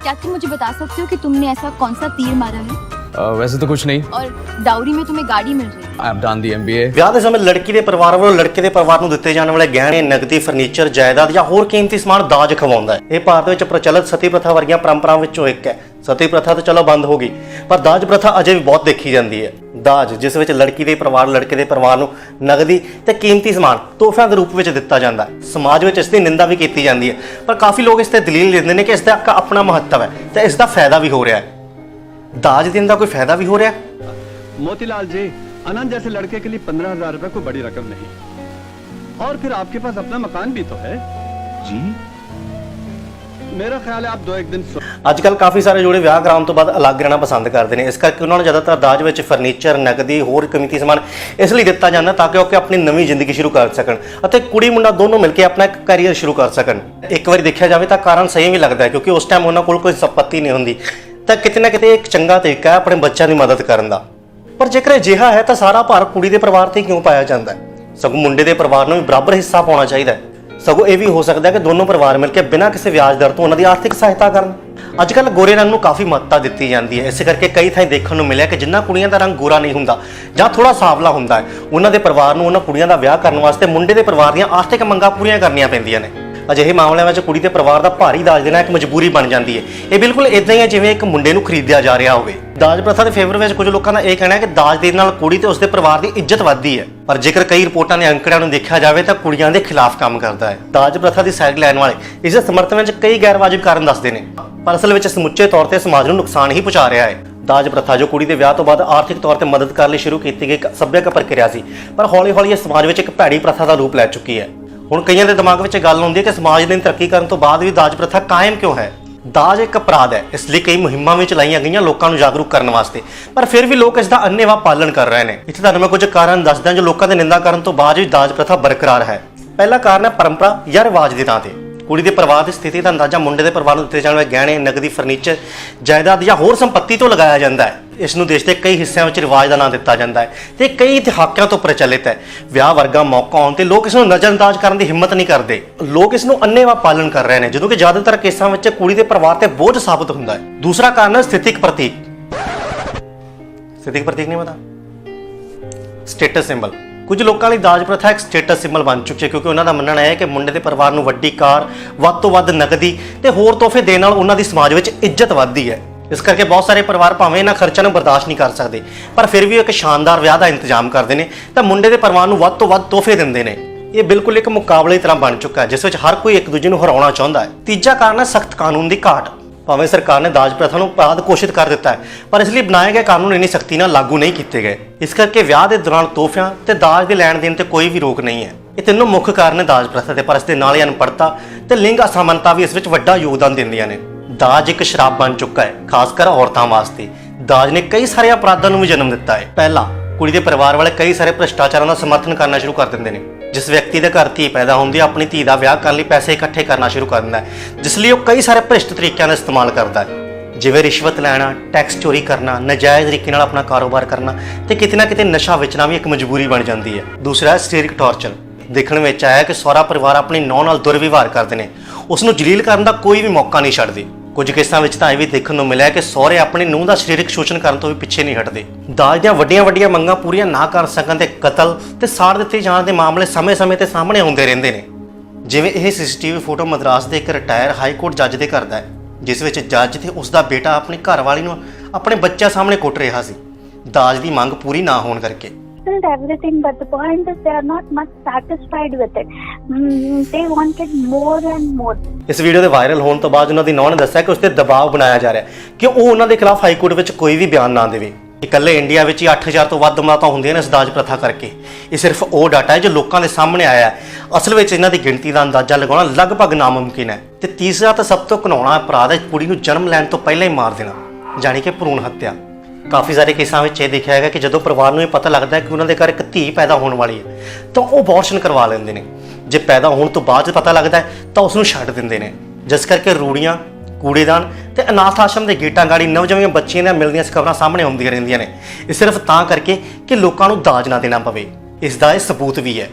क्या तुम मुझे बता सकते हो कि तुमने ऐसा कौन सा तीर मारा है ਵੈਸੇ ਤਾਂ ਕੁਝ ਨਹੀਂ। ਔਰ ਡਾਊਰੀ ਮੇਂ ਤੁਮੇ ਗਾੜੀ ਮਿਲ ਰਹੀ I have done the MBA ਵਿਆਹ ਦੇ ਸਮੇਂ ਲੜਕੀ ਦੇ ਪਰਿਵਾਰ ਵੱਲੋਂ ਲੜਕੇ ਦੇ ਪਰਿਵਾਰ ਨੂੰ ਦਿੱਤੇ ਜਾਣ ਵਾਲੇ ਗਹਿਣੇ ਨਗਦੀ ਫਰਨੀਚਰ ਜਾਇਦਾਦ ਜਾਂ ਹੋਰ ਕੀਮਤੀ ਸਮਾਨ ਦਾਜ ਖਵਾਉਂਦਾ ਹੈ। ਇਹ ਭਾਰਤ ਵਿੱਚ ਪ੍ਰਚਲਿਤ ਸਤੀ ਪ੍ਰਥਾ ਵਰਗੀਆਂ ਪਰੰਪਰਾਵਾਂ ਵਿੱਚੋਂ ਇੱਕ ਹੈ। ਸਤੀ ਪ੍ਰਥਾ ਤਾਂ ਚਲੋ ਬੰਦ ਹੋ ਗਈ ਪਰ ਦਾਜ ਪ੍ਰਥਾ ਅਜੇ ਵੀ ਬਹੁਤ ਦੇਖੀ ਜਾਂਦੀ ਹੈ। ਦਾਜ ਜਿਸ ਵਿੱਚ ਲੜਕੀ ਦੇ ਪਰਿਵਾਰ ਲੜਕੇ ਦੇ ਪਰਿਵਾਰ ਨੂੰ ਨਗਦੀ ਤੇ ਕੀਮਤੀ ਸਮਾਨ ਤੋਹਫਿਆਂ ਦੇ ਰੂਪ ਵਿੱਚ ਦਿੱਤਾ ਜਾਂਦਾ ਹੈ। ਸਮਾਜ ਵਿੱਚ ਇਸ ਦੀ ਨਿੰਦਾ ਵੀ ਕੀਤੀ ਜਾਂਦੀ ਹੈ। ਪਰ ਕਾਫੀ ਲੋਕ ਇਸ ਤੇ ਦਲੀਲ ਦਿੰਦੇ ਨੇ ਕਿ ਇਸ ਦਾ ਆਪਣਾ ਮਹੱਤਵ ਹੈ ਤੇ ਇਸ ਦਾ ਫਾਇਦਾ ਵੀ ਹੋ ਰਿਹਾ ਹੈ। ਦਾਜ ਦੇਣ ਦਾ ਕੋਈ ਫਾਇਦਾ ਵੀ ਹੋ ਰਿਹਾ ਹੈ मोतीलाल जी अनंत जैसे लड़के के लिए पंद्रह हजार रुपए कोई बड़ी रकम नहीं और फिर आपके पास अपना मकान भी तो है जी मेरा ख्याल है आप दो एक दिन सो- ਅੱਜ ਕੱਲ ਕਾਫੀ ਸਾਰੇ ਜੋੜੇ ਵਿਆਹ ਕਰਾਉਣ ਤੋਂ ਬਾਅਦ ਅਲੱਗ ਰਹਿਣਾ ਪਸੰਦ ਕਰਦੇ ਨੇ ਇਸ ਕਰਕੇ ਉਹਨਾਂ ਨੂੰ ਜ਼ਿਆਦਾਤਰ ਦਾਜ ਵਿੱਚ ਫਰਨੀਚਰ ਨਗਦੀ ਹੋਰ ਕੀਮਤੀ ਸਮਾਨ ਇਸ ਲਈ ਦਿੱਤਾ ਜਾਂਦਾ ਤਾਂ ਕਿ ਉਹ ਕਿ ਆਪਣੀ ਨਵੀਂ ਜ਼ਿੰਦਗੀ ਸ਼ੁਰੂ ਕਰ ਸਕਣ ਅਤੇ ਕੁੜੀ ਮੁੰਡਾ ਦੋਨੋਂ ਮਿਲ ਕੇ ਆਪਣਾ ਇੱਕ ਕੈਰੀਅਰ ਸ਼ੁਰੂ ਕਰ ਸਕਣ ਇੱਕ ਵਾਰੀ ਦੇਖਿਆ ਜਾਵੇ ਤਾਂ ਕਾਰਨ ਸਹੀ ਵੀ ਲੱਗਦਾ ਹੈ ਕਿਉਂਕਿ ਉਸ ਟਾਈਮ ਉਹਨਾਂ ਕੋਲ ਕੋਈ ਸੰਪਤੀ ਨਹੀਂ ਹੁੰਦੀ ਤਾਂ ਕਿਤੇ ਨਾ ਕਿਤੇ ਇੱਕ ਚੰਗਾ ਤਰੀਕਾ ਹੈ ਆਪਣੇ ਬੱਚਿਆਂ ਦੀ ਮਦਦ ਕਰਨ ਦਾ। ਪਰ ਜੇਕਰ ਅਜਿਹਾ ਹੈ ਤਾਂ ਸਾਰਾ ਭਾਰ ਕੁੜੀ ਦੇ ਪਰਿਵਾਰ ਤੇ ਕਿਉਂ ਪਾਇਆ ਜਾਂਦਾ ਹੈ? ਸਗੋਂ ਮੁੰਡੇ ਦੇ ਪਰਿਵਾਰ ਨੂੰ ਵੀ ਬਰਾਬਰ ਹਿੱਸਾ ਪਾਉਣਾ ਚਾਹੀਦਾ ਹੈ। ਸਗੋਂ ਇਹ ਵੀ ਹੋ ਸਕਦਾ ਹੈ ਕਿ ਦੋਨੋਂ ਪਰਿਵਾਰ ਮਿਲ ਕੇ ਬਿਨਾਂ ਕਿਸੇ ਵਿਆਜ ਦਰ ਤੋਂ ਉਹਨਾਂ ਦੀ ਆਰਥਿਕ ਸਹਾਇਤਾ ਕਰਨ। ਅੱਜ ਕੱਲ ਗੋਰੇ ਰੰਗ ਨੂੰ ਕਾਫੀ ਮਹੱਤਤਾ ਦਿੱਤੀ ਜਾਂਦੀ ਹੈ। ਇਸੇ ਕਰਕੇ ਕਈ ਥਾਈਂ ਦੇਖਣ ਨੂੰ ਮਿਲਿਆ ਕਿ ਜਿੰਨਾ ਕੁੜੀਆਂ ਦਾ ਰੰਗ ਗੋਰਾ ਨਹੀਂ ਹੁੰਦਾ ਜਾਂ ਥੋੜਾ ਸਾਵਲਾ ਹੁੰਦਾ ਹੈ, ਉਹਨਾਂ ਦੇ ਪਰਿਵਾਰ ਨੂੰ ਉਹਨਾਂ ਕੁੜੀਆਂ ਦਾ ਵਿਆਹ ਕਰਨ ਵਾਸਤੇ ਮੁੰਡੇ ਦੇ ਪਰਿਵਾਰ ਦੀਆਂ ਆਰਥਿਕ ਮੰਗਾਂ ਪੂਰੀਆਂ ਕਰਨੀਆਂ ਪੈਂਦੀਆਂ ਨੇ। ਅਜਿਹੇ ਮਾਮਲਿਆਂ ਵਿੱਚ ਕੁੜੀ ਦੇ ਪਰਿਵਾਰ ਦਾ ਭਾਰੀ ਦਾਜ ਦੇਣਾ ਇੱਕ ਮਜਬੂਰੀ ਬਣ ਜਾਂਦੀ ਹੈ। ਇਹ ਬਿਲਕੁਲ ਇਦਾਂ ਹੀ ਹੈ ਜਿਵੇਂ ਇੱਕ ਮੁੰਡੇ ਨੂੰ ਖਰੀਦਿਆ ਜਾ ਰਿਹਾ ਹੋਵੇ। ਦਾਜ ਪ੍ਰਥਾ ਦੇ ਫੇਵਰ ਵਿੱਚ ਕੁਝ ਲੋਕਾਂ ਦਾ ਇਹ ਕਹਿਣਾ ਹੈ ਕਿ ਦਾਜ ਦੇਣ ਨਾਲ ਕੁੜੀ ਤੇ ਉਸਦੇ ਪਰਿਵਾਰ ਦੀ ਇੱਜ਼ਤ ਵੱਧਦੀ ਹੈ। ਪਰ ਜੇਕਰ ਕਈ ਰਿਪੋਰਟਾਂ ਦੇ ਅੰਕੜਿਆਂ ਨੂੰ ਦੇਖਿਆ ਜਾਵੇ ਤਾਂ ਕੁੜੀਆਂ ਦੇ ਖਿਲਾਫ ਕੰਮ ਕਰਦਾ ਹੈ। ਦਾਜ ਪ੍ਰਥਾ ਦੀ ਸਾਈਡ ਲੈਣ ਵਾਲੇ ਇਸ ਦੇ ਸਮਰਥਨ ਵਿੱਚ ਕਈ ਗੈਰ ਵਾਜਬ ਕਾਰਨ ਦੱਸਦੇ ਨੇ। ਪਰ ਅਸਲ ਵਿੱਚ ਸਮੁੱਚੇ ਤੌਰ ਤੇ ਸਮਾਜ ਨੂੰ ਨੁਕਸਾਨ ਹੀ ਪਹੁੰਚਾ ਰਿਹਾ ਹੈ। ਦਾਜ ਪ੍ਰਥਾ ਜੋ ਕੁੜੀ ਦੇ ਵਿਆਹ ਤੋਂ ਬਾਅਦ ਆਰਥਿਕ ਤੌਰ ਤੇ ਮਦਦ ਕਰਨ ਲਈ ਸ਼ੁਰੂ ਕੀਤੀ ਗਈ ਸੱਭਿਅਕ ਪ੍ਰਕਿਰਿਆ ਸੀ। ਪਰ ਹੌਲੀ-ਹੌਲੀ ਇਹ ਸਮਾਜ ਵਿੱਚ ਇੱਕ ਭੈੜੀ ਪ੍ਰਥਾ ਦਾ ਰੂਪ ਲੈ ਚੁੱਕੀ ਹੈ। ਹੁਣ ਕਈਆਂ ਦੇ ਦਿਮਾਗ ਵਿੱਚ ਇਹ ਗੱਲ ਹੁੰਦੀ ਹੈ ਕਿ ਸਮਾਜ ਨੇ ਤਰੱਕੀ ਕਰਨ ਤੋਂ ਬਾਅਦ ਵੀ ਦਾਜ ਪ੍ਰਥਾ ਕਾਇਮ ਕਿਉਂ ਹੈ? ਦਾਜ ਇੱਕ ਅਪਰਾਧ ਹੈ, ਇਸ ਲਈ ਕਈ ਮੁਹਿੰਮਾਂ ਵੀ ਚਲਾਈਆਂ ਗਈਆਂ ਲੋਕਾਂ ਨੂੰ ਜਾਗਰੂਕ ਕਰਨ ਵਾਸਤੇ। ਪਰ ਫਿਰ ਵੀ ਲੋਕ ਇਸ ਦਾ ਅੰਨੇਵਾਹ ਪਾਲਣ ਕਰ ਰਹੇ ਨੇ। ਇੱਥੇ ਤੁਹਾਨੂੰ ਮੈਂ ਕੁਝ ਕਾਰਨ ਦੱਸਦਾ ਜੋ ਲੋਕਾਂ ਦੇ ਨਿੰਦਾ ਕਰਨ ਤੋਂ ਬਾਅਦ ਵੀ ਦਾਜ ਪ੍ਰਥਾ ਬਰਕਰਾਰ ਹੈ। ਪਹਿਲਾ ਕਾਰਨ ਹੈ ਪਰੰਪਰਾ ਜਾਂ ਰਿਵਾਜ ਦੀ ਥਾਂ ਤੇ। ਕੁੜੀ ਦੇ ਪਰਿਵਾਰ ਦੀ ਸਥਿਤੀ ਦਾ ਅੰਦਾਜ਼ਾ ਮੁੰਡੇ ਦੇ ਪਰਿਵਾਰ ਨੂੰ ਦਿੱਤੇ ਜਾਣ ਵਾਲੇ ਗਹਿਣੇ, ਨਗਦੀ, ਫਰਨੀਚਰ, ਜਾਇਦਾਦ ਜਾਂ ਹੋਰ ਸੰਪਤੀ ਤੋਂ ਲਗਾਇਆ ਜਾਂਦਾ ਹੈ। ਇਸ ਨੂੰ ਦੇਸ਼ ਦੇ ਕਈ ਹਿੱਸਿਆਂ ਵਿੱਚ ਰਿਵਾਜ ਦਾ ਨਾਂ ਦਿੱਤਾ ਜਾਂਦਾ ਹੈ ਤੇ ਕਈ ਦਹਾਕਿਆਂ ਤੋਂ ਪ੍ਰਚਲਿਤ ਹੈ। ਵਿਆਹ ਵਰਗਾ ਮੌਕਾ ਆਉਣ ਤੇ ਲੋਕ ਇਸ ਨੂੰ ਨਜ਼ਰਅੰਦਾਜ਼ ਕਰਨ ਦੀ ਹਿੰਮਤ ਨਹੀਂ ਕਰਦੇ। ਲੋਕ ਇਸ ਨੂੰ ਅੰਨੇਵਾਹ ਪਾਲਣ ਕਰ ਰਹੇ ਨੇ, ਜਦੋਂ ਕਿ ਜ਼ਿਆਦਾਤਰ ਕੇਸਾਂ ਵਿੱਚ ਕੁੜੀ ਦੇ ਪਰਿਵਾਰ ਤੇ ਬੋਝ ਸਾਬਤ ਹੁੰਦਾ ਹੈ। ਦੂਸਰਾ ਕਾਰਨ ਹੈ ਸਥਿਤਿਕ ਪ੍ਰਤੀਕ। ਸਥਿਤਿਕ ਪ੍ਰਤੀਕ ਨਹੀਂ ਪਤਾ। Status symbol. ਕੁਝ ਲੋਕਾਂ ਲਈ ਦਾਜ ਪ੍ਰਥਾ ਇੱਕ ਸਟੇਟਸ ਸਿੰਬਲ ਬਣ ਚੁੱਕੀ ਹੈ, ਕਿਉਂਕਿ ਉਹਨਾਂ ਦਾ ਮੰਨਣਾ ਹੈ ਕਿ ਮੁੰਡੇ ਦੇ ਪਰਿਵਾਰ ਨੂੰ ਵੱਡੀ ਕਾਰ, ਵੱਧ ਤੋਂ ਵੱਧ ਨਕਦੀ ਤੇ ਹੋਰ ਤੋਹਫੇ ਦੇਣ ਨਾਲ ਉਹਨਾਂ ਦੀ ਸਮਾਜ ਵਿੱਚ ਇੱਜ਼ਤ ਵੱਧਦੀ ਹੈ। ਇਸ ਕਰਕੇ ਬਹੁਤ ਸਾਰੇ ਪਰਿਵਾਰ ਭਾਵੇਂ ਇਹਨਾਂ ਖਰਚਿਆਂ ਨੂੰ ਬਰਦਾਸ਼ਤ ਨਹੀਂ ਕਰ ਸਕਦੇ, ਪਰ ਫਿਰ ਵੀ ਉਹ ਇੱਕ ਸ਼ਾਨਦਾਰ ਵਿਆਹ ਦਾ ਇੰਤਜ਼ਾਮ ਕਰਦੇ ਨੇ ਤਾਂ ਮੁੰਡੇ ਦੇ ਪਰਿਵਾਰ ਨੂੰ ਵੱਧ ਤੋਂ ਵੱਧ ਤੋਹਫੇ ਦਿੰਦੇ ਨੇ। ਇਹ ਬਿਲਕੁਲ ਇੱਕ ਮੁਕਾਬਲੇ ਦੀ ਤਰ੍ਹਾਂ ਬਣ ਚੁੱਕਾ ਹੈ, ਜਿਸ ਵਿੱਚ ਹਰ ਕੋਈ ਇੱਕ ਦੂਜੇ ਨੂੰ ਹਰਾਉਣਾ ਚਾਹੁੰਦਾ ਹੈ। ਤੀਜਾ ਕਾਰਨ ਹੈ ਸਖਤ ਕਾਨੂੰਨ ਦੀ ਘਾਟ। ਭਾਵੇਂ ਸਰਕਾਰ ਨੇ ਦਾਜ ਪ੍ਰਥਾ ਨੂੰ ਅਪਰਾਧ ਘੋਸ਼ਿਤ ਕਰ ਦਿੱਤਾ ਹੈ, ਪਰ ਇਸ ਲਈ ਬਣਾਏ ਗਏ ਕਾਨੂੰਨ ਇੰਨੀ ਸਖਤੀ ਨਾਲ ਲਾਗੂ ਨਹੀਂ ਕੀਤੇ ਗਏ। ਇਸ ਕਰਕੇ ਵਿਆਹ ਦੇ ਦੌਰਾਨ ਤੋਹਫਿਆਂ ਤੇ ਦਾਜ ਦੇ ਲੈਣ ਦੇਣ ਤੇ ਕੋਈ ਵੀ ਰੋਕ ਨਹੀਂ ਹੈ। ਇਹ ਤਿੰਨੋਂ ਮੁੱਖ ਕਾਰਨ ਨੇ ਦਾਜ ਪ੍ਰਥਾ ਦੇ ਪਰ ਇਸ ਦੇ ਨਾਲ ਹੀ ਅਨਪੜ੍ਹਤਾ ਤੇ ਲਿੰਗ ਅਸਮਾਨਤਾ ਵੀ ਇਸ ਵਿੱਚ ਵੱਡਾ ਯੋਗਦਾਨ ਦਿੰਦੀਆਂ ਨੇ। ਦਾਜ ਇੱਕ ਸ਼ਰਾਬ ਬਣ ਚੁੱਕਾ ਹੈ, ਖਾਸ ਕਰ ਔਰਤਾਂ ਵਾਸਤੇ। ਦਾਜ ਨੇ ਕਈ ਸਾਰੇ ਅਪਰਾਧਾਂ ਨੂੰ ਵੀ ਜਨਮ ਦਿੱਤਾ ਹੈ। ਪਹਿਲਾ ਕੁੜੀ ਦੇ ਪਰਿਵਾਰ ਵਾਲੇ ਕਈ ਸਾਰੇ ਭ੍ਰਿਸ਼ਟਾਚਾਰਾਂ ਦਾ ਸਮਰਥਨ ਕਰਨਾ ਸ਼ੁਰੂ ਕਰ ਦਿੰਦੇ ਨੇ। ਜਿਸ ਵਿਅਕਤੀ ਦੇ ਘਰ ਧੀ ਪੈਦਾ ਹੁੰਦੀ ਹੈ ਆਪਣੀ ਧੀ ਦਾ ਵਿਆਹ ਕਰਨ ਲਈ ਪੈਸੇ ਇਕੱਠੇ ਕਰਨਾ ਸ਼ੁਰੂ ਕਰ ਦਿੰਦਾ ਹੈ। ਜਿਸ ਲਈ ਉਹ ਕਈ ਸਾਰੇ ਭ੍ਰਿਸ਼ਟ ਤਰੀਕਿਆਂ ਦਾ ਇਸਤੇਮਾਲ ਕਰਦਾ ਹੈ। ਜਿਵੇਂ ਰਿਸ਼ਵਤ ਲੈਣਾ ਟੈਕਸ ਚੋਰੀ ਕਰਨਾ, ਨਜਾਇਜ਼ ਤਰੀਕੇ ਨਾਲ ਆਪਣਾ ਕਾਰੋਬਾਰ ਕਰਨਾ ਤੇ ਕਿਤੇ ਨਾ ਕਿਤੇ ਨਸ਼ਾ ਵੇਚਣਾ ਵੀ ਇੱਕ ਮਜਬੂਰੀ ਬਣ ਜਾਂਦੀ ਹੈ। ਦੂਸਰਾ ਹੈ ਸਰੀਰਕ ਟਾਰਚਰ ਦੇਖਣ ਵਿੱਚ ਆਇਆ ਕਿ ਸਹੁਰਾ ਪਰਿਵਾਰ ਆਪਣੀ ਨੌਂ ਨਾਲ ਦੁਰਵਿਵਹਾਰ ਕਰਦੇ ਨੇ। ਉਸ ਨੂੰ ਜਲੀਲ ਕਰਨ ਦਾ ਕੋਈ ਵੀ ਮੌਕਾ ਨਹੀਂ ਛੱਡਦੀ। ਕੁਝ ਕੇਸਾਂ ਵਿੱਚ ਤਾਂ ਇਹ ਵੀ ਦੇਖਣ ਨੂੰ ਮਿਲਿਆ ਕਿ ਸਹੁਰੇ ਆਪਣੀ ਨੂੰਹ ਦਾ ਸਰੀਰਕ ਸ਼ੋਸ਼ਣ ਕਰਨ ਤੋਂ ਵੀ ਪਿੱਛੇ ਨਹੀਂ ਹਟਦੇ। ਦਾਜ ਦੀਆਂ ਵੱਡੀਆਂ-ਵੱਡੀਆਂ ਮੰਗਾਂ ਪੂਰੀਆਂ ਨਾ ਕਰ ਸਕਣ ਤੇ ਕਤਲ ਤੇ ਸਾੜ ਦਿੱਤੇ ਜਾਣ ਦੇ ਮਾਮਲੇ ਸਮੇਂ-ਸਮੇਂ ਤੇ ਸਾਹਮਣੇ ਆਉਂਦੇ ਰਹਿੰਦੇ ਨੇ। ਜਿਵੇਂ ਇਹ ਸੀਸੀਟੀਵੀ ਫੋਟੋ ਮਦਰਾਸ ਦੇ ਇੱਕ ਰਿਟਾਇਰ ਹਾਈ ਕੋਰਟ ਜੱਜ ਦੇ ਘਰ ਦਾ ਹੈ, ਜਿਸ ਵਿੱਚ ਜੱਜ ਤੇ ਉਸ ਦਾ ਬੇਟਾ ਆਪਣੀ ਘਰਵਾਲੀ ਨੂੰ ਆਪਣੇ ਬੱਚਿਆਂ ਸਾਹਮਣੇ ਕੁੱਟ ਰਿਹਾ ਸੀ। ਦਾਜ ਦੀ ਮੰਗ ਪੂਰੀ ਨਾ ਹੋਣ ਕਰਕੇ। Fulfilled everything, but the point is they are not much satisfied with it. Mm, they wanted more and more. ਇਸ ਵੀਡੀਓ ਦੇ ਵਾਇਰਲ ਹੋਣ ਤੋਂ ਬਾਅਦ ਉਹਨਾਂ ਦੀ ਨੌਂ ਨੇ ਦੱਸਿਆ ਕਿ ਉਸ ਤੇ ਦਬਾਅ ਬਣਾਇਆ ਜਾ ਰਿਹਾ ਹੈ ਕਿ ਉਹ ਉਹਨਾਂ ਦੇ ਖਿਲਾਫ ਹਾਈ ਕੋਰਟ ਵਿੱਚ ਕੋਈ ਵੀ ਬਿਆਨ ਨਾ ਦੇਵੇ ਇਕੱਲੇ ਇੰਡੀਆ ਵਿੱਚ ਹੀ 8000 ਤੋਂ ਵੱਧ ਮੌਤਾਂ ਹੁੰਦੀਆਂ ਨੇ ਇਸ ਦਾਜ ਪ੍ਰਥਾ ਕਰਕੇ ਇਹ ਸਿਰਫ ਉਹ ਡਾਟਾ ਹੈ ਜੋ ਲੋਕਾਂ ਦੇ ਸਾਹਮਣੇ ਆਇਆ ਹੈ ਅਸਲ ਵਿੱਚ ਇਹਨਾਂ ਦੀ ਗਿਣਤੀ ਦਾ ਅੰਦਾਜ਼ਾ ਲਗਾਉਣਾ ਲਗਭਗ ਨਾਮੁਮਕਿਨ ਹੈ ਤੇ ਤੀਸਰਾ ਤਾਂ ਸਭ ਤੋਂ ਘਿਨਾਉਣਾ ਅਪਰਾਧ ਹੈ ਕੁੜੀ ਨੂੰ ਜਨਮ ਲੈਣ ਤੋਂ ਪਹਿਲਾਂ ਹੀ ਮਾਰ ਦੇਣਾ ਜਾਣੀ ਕਿ ਭਰੂਣ ਹੱਤਿਆ ਕਾਫੀ ਸਾਰੇ ਕੇਸਾਂ ਵਿੱਚ ਇਹ ਦੇਖਿਆ ਹੈਗਾ ਕਿ ਜਦੋਂ ਪਰਿਵਾਰ ਨੂੰ ਇਹ ਪਤਾ ਲੱਗਦਾ ਹੈ ਕਿ ਉਹਨਾਂ ਦੇ ਘਰ ਇੱਕ ਧੀ ਪੈਦਾ ਹੋਣ ਵਾਲੀ ਹੈ, ਤਾਂ ਉਹ ਅਬੋਰਸ਼ਨ ਕਰਵਾ ਲੈਂਦੇ ਨੇ। ਜੇ ਪੈਦਾ ਹੋਣ ਤੋਂ ਬਾਅਦ ਪਤਾ ਲੱਗਦਾ ਹੈ, ਤਾਂ ਉਸ ਨੂੰ ਛੱਡ ਦਿੰਦੇ ਨੇ। ਜਿਸ ਕਰਕੇ ਰੂੜੀਆਂ, ਕੂੜੇਦਾਨ ਤੇ ਅਨਾਥ ਆਸ਼ਰਮ ਦੇ ਗੇਟਾਂ ਗਾੜੀ ਨਵਜੰਮੀਆਂ ਬੱਚੀਆਂ ਦੀਆਂ ਮਿਲਦੀਆਂ ਖਬਰਾਂ ਸਾਹਮਣੇ ਆਉਂਦੀਆਂ ਰਹਿੰਦੀਆਂ ਨੇ। ਇਹ ਸਿਰਫ ਤਾਂ ਕਰਕੇ ਕਿ ਲੋਕਾਂ ਨੂੰ ਦਾਜ ਨਾ ਦੇਣਾ ਪਵੇ। ਇਸ ਦਾ ਇਹ ਸਬੂਤ ਵੀ ਹੈ।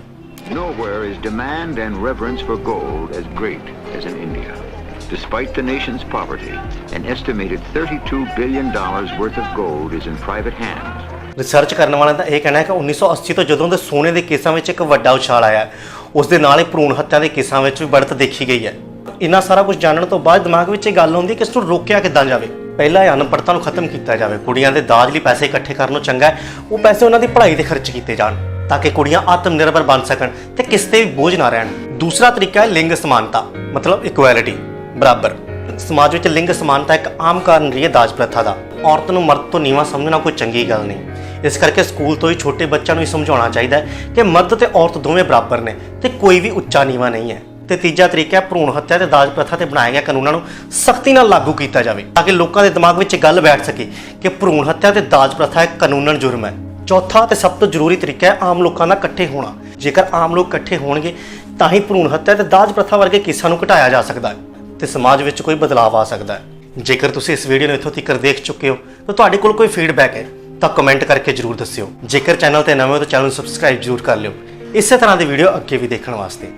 Nowhere is demand and reverence for gold as great as in India. Despite the nation's poverty, an estimated 32 billion worth of gold is in private hands. Research ਕਰਨ ਵਾਲਿਆਂ ਦਾ ਇਹ ਕਹਿਣਾ ਹੈ ਕਿ 1980 ਤੋਂ ਜਦੋਂ ਦੇ ਸੋਨੇ ਦੇ ਕੇਸਾਂ ਵਿੱਚ ਇੱਕ ਵੱਡਾ ਉਛਾਲ ਆਇਆ ਉਸ ਦੇ ਨਾਲ ਹੀ ਭਰੂਣ ਹੱਤਿਆ ਦੇ ਕੇਸਾਂ ਵਿੱਚ ਵੀ ਬੜਤ ਦੇਖੀ ਗਈ ਹੈ ਇੰਨਾ ਸਾਰਾ ਕੁਝ ਜਾਣਨ ਤੋਂ ਬਾਅਦ ਦਿਮਾਗ ਵਿੱਚ ਇਹ ਗੱਲ ਆਉਂਦੀ ਕਿ ਇਸ ਨੂੰ ਰੋਕਿਆ ਕਿੱਦਾਂ ਜਾਵੇ ਪਹਿਲਾਂ ਇਹ ਅਨਪੜਤਾ ਨੂੰ ਖਤਮ ਕੀਤਾ ਜਾਵੇ ਕੁੜੀਆਂ ਦੇ ਦਾਜ ਲਈ ਪੈਸੇ ਇਕੱਠੇ ਕਰਨ ਨੂੰ ਚੰਗਾ ਹੈ ਉਹ ਪੈਸੇ ਉਹਨਾਂ ਦੀ ਪੜ੍ਹਾਈ ਤੇ ਖਰਚ ਕੀਤੇ ਜਾਣ ਤਾਂ ਕਿ ਕੁੜੀਆਂ ਆਤਮ ਨਿਰਭਰ ਬਣ ਸਕਣ ਤੇ ਕਿਸੇ ਤੇ ਵੀ ਬੋਝ ਨਾ ਰਹਿਣ ਦੂਸਰਾ ਤਰੀਕਾ ਹੈ ਲਿੰਗ ਸਮਾਨਤਾ ਮਤਲਬ ਇਕੁਐਲਿਟੀ ਬਰਾਬਰ। ਸਮਾਜ ਵਿੱਚ ਲਿੰਗ ਸਮਾਨਤਾ ਇੱਕ ਆਮ ਕਾਰਨ ਰਹੀ ਹੈ ਦਾਜ ਪ੍ਰਥਾ ਦਾ। ਔਰਤ ਨੂੰ ਮਰਦ ਤੋਂ ਨੀਵਾਂ ਸਮਝਣਾ ਕੋਈ ਚੰਗੀ ਗੱਲ ਨਹੀਂ। ਇਸ ਕਰਕੇ ਸਕੂਲ ਤੋਂ ਹੀ ਛੋਟੇ ਬੱਚਿਆਂ ਨੂੰ ਇਹ ਸਮਝਾਉਣਾ ਚਾਹੀਦਾ ਹੈ ਕਿ ਮਰਦ ਤੇ ਔਰਤ ਦੋਵੇਂ ਬਰਾਬਰ ਨੇ ਤੇ ਕੋਈ ਵੀ ਉੱਚਾ ਨੀਵਾਂ ਨਹੀਂ ਹੈ। ਤੇ ਤੀਜਾ ਤਰੀਕਾ ਹੈ ਭਰੂਣ ਹੱਤਿਆ ਤੇ ਦਾਜ ਪ੍ਰਥਾ ਤੇ ਬਣਾਏ ਗਏ ਕਾਨੂੰਨਾਂ ਨੂੰ ਸਖਤੀ ਨਾਲ ਲਾਗੂ ਕੀਤਾ ਜਾਵੇ ਤਾਂ ਕਿ ਲੋਕਾਂ ਦੇ ਦਿਮਾਗ ਵਿੱਚ ਗੱਲ ਬੈਠ ਸਕੇ ਕਿ ਭਰੂਣ ਹੱਤਿਆ ਤੇ ਦਾਜ ਪ੍ਰਥਾ ਇੱਕ ਕਾਨੂੰਨਨ ਜੁਰਮ ਹੈ। ਚੌਥਾ ਤੇ ਸਭ ਤੋਂ ਜ਼ਰੂਰੀ ਤਰੀਕਾ ਹੈ ਆਮ ਲੋਕਾਂ ਦਾ ਇਕੱਠੇ ਹੋਣਾ। ਜੇਕਰ ਆਮ ਲੋਕ ਇਕੱਠੇ ਹੋਣਗੇ ਤਾਂ ਹੀ ਭਰੂਣ ਹੱਤਿਆ ਤੇ ਦਾਜ ਪ੍ਰਥਾ ਵਰਗੇ ਕੇਸਾਂ ਨੂੰ ਘਟਾਇਆ ਜਾ ਸਕਦਾ ਹੈ। ਤੇ ਸਮਾਜ ਵਿੱਚ ਕੋਈ ਬਦਲਾਅ ਆ ਸਕਦਾ ਹੈ। ਜੇਕਰ ਤੁਸੀਂ ਇਸ ਵੀਡੀਓ ਨੂੰ ਇੱਥੋਂ ਤੱਕ ਦੇਖ ਚੁੱਕੇ ਹੋ, ਤਾਂ ਤੁਹਾਡੇ ਕੋਲ ਕੋਈ ਫੀਡਬੈਕ ਹੈ, ਤਾਂ ਕਮੈਂਟ ਕਰਕੇ ਜਰੂਰ ਦੱਸਿਓ। ਜੇਕਰ ਚੈਨਲ ਤੇ ਨਵੇਂ ਹੋ ਤਾਂ ਚੈਨਲ ਨੂੰ ਸਬਸਕ੍ਰਾਈਬ ਜਰੂਰ ਕਰ ਲਿਓ। ਇਸੇ ਤਰ੍ਹਾਂ ਦੀ ਵੀਡੀਓ ਅੱਗੇ ਵੀ ਦੇਖਣ ਵਾਸਤੇ।